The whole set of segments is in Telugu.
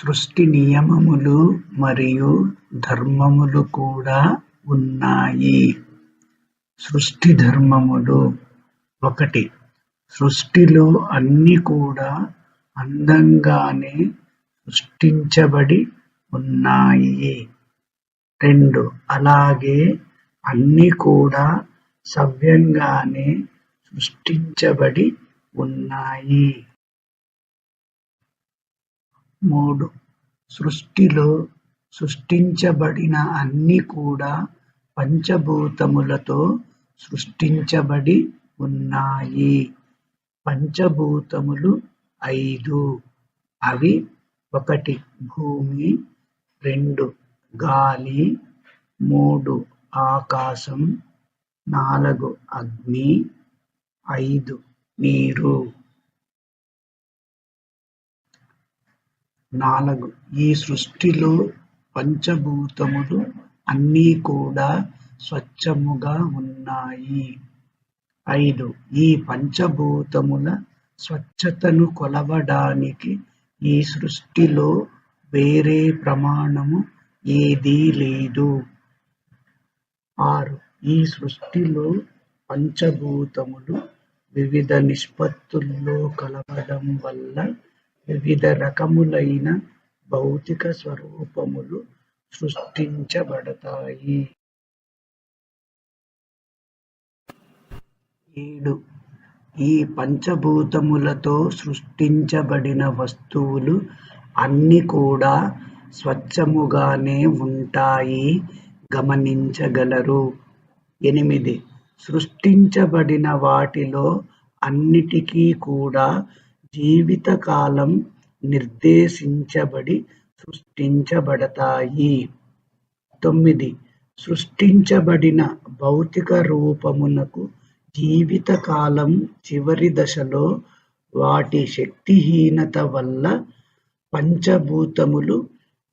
సృష్టి నియమములు మరియు ధర్మములు కూడా ఉన్నాయి. సృష్టి ధర్మములు ఒకటి సృష్టిలో అన్నీ కూడా అందంగానే సృష్టించబడి ఉన్నాయి. రెండు అలాగే అన్నీ కూడా సవ్యంగానే సృష్టించబడి ఉన్నాయి. మూడు సృష్టిలో సృష్టించబడిన అన్ని కూడా పంచభూతములతో సృష్టించబడి ఉన్నాయి. పంచభూతములు ఐదు. అవి ఒకటి భూమి, రెండు గాలి, మూడు ఆకాశం, నాలుగు అగ్ని, ఐదు నీరు. నాలుగు ఈ సృష్టిలో పంచభూతములు అన్నీ కూడా స్వచ్ఛముగా ఉన్నాయి. ఐదు ఈ పంచభూతముల స్వచ్ఛతను కొలవడానికి ఈ సృష్టిలో వేరే ప్రమాణము ఏదీ లేదు. ఆరు ఈ సృష్టిలో పంచభూతములు వివిధ నిష్పత్తుల్లో కలవడం వల్ల వివిధ రకములైన భౌతిక స్వరూపములు సృష్టించబడతాయి. ఏడు ఈ పంచభూతములతో సృష్టించబడిన వస్తువులు అన్నీ కూడా స్వచ్ఛముగానే ఉంటాయి గమనించగలరు. ఎనిమిది సృష్టించబడిన వాటిలో అన్నిటికీ కూడా జీవితకాలం నిర్దేశించబడి సృష్టించబడతాయి. తొమ్మిది సృష్టించబడిన భౌతిక రూపమునకు జీవితకాలం చివరి దశలో వాటి శక్తిహీనత వల్ల పంచభూతములు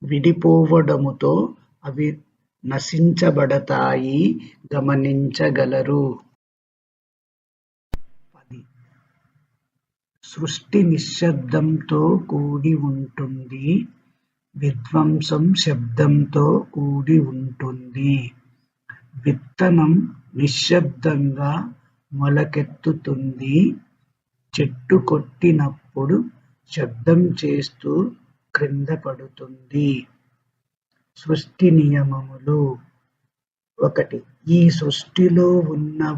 విడిపోవడముతో అవి నశించబడతాయి గమనించగలరు. సృష్టి నిశ్శబ్దంతో కూడి ఉంటుంది. విధ్వంసం శబ్దంతో కూడి ఉంటుంది. విత్తనం నిశ్శబ్దంగా మొలకెత్తుతుంది. చెట్టు కొట్టినప్పుడు శబ్దం చేస్తూ క్రింద పడుతుంది సృష్టి నియమములు ఒకటి ఈ సృష్టిలో ఉన్న